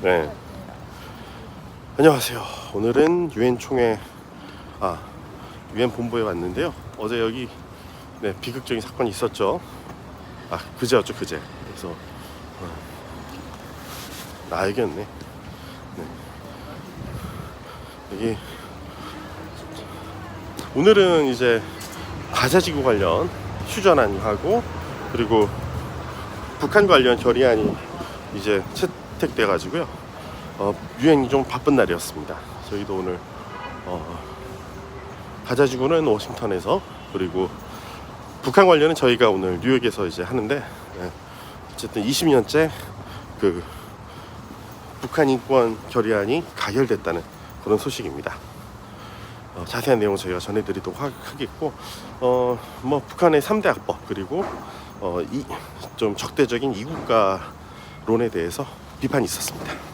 네. 안녕하세요. 오늘은 유엔 총회 아 유엔 본부에 왔는데요. 어제 여기 네, 비극적인 사건이 있었죠. 아 그제였죠 그제. 그래서 어, 나 여기였네. 네. 여기 오늘은 이제 가자지구 관련 휴전안하고 그리고 북한 관련 결의안이 이제 채 택돼 가지고요. 어, 유엔이 좀 바쁜 날이었습니다. 저희도 오늘 어, 가자지구는 워싱턴에서 그리고 북한 관련은 저희가 오늘 뉴욕에서 이제 하는데 예, 어쨌든 20년째 그 북한 인권 결의안이 가결됐다는 그런 소식입니다. 어, 자세한 내용 은 저희가 전해드리도록 하- 하겠고, 어, 뭐 북한의 3대 악법 그리고 어, 이, 좀 적대적인 이국가론에 대해서 비판이 있었습니다.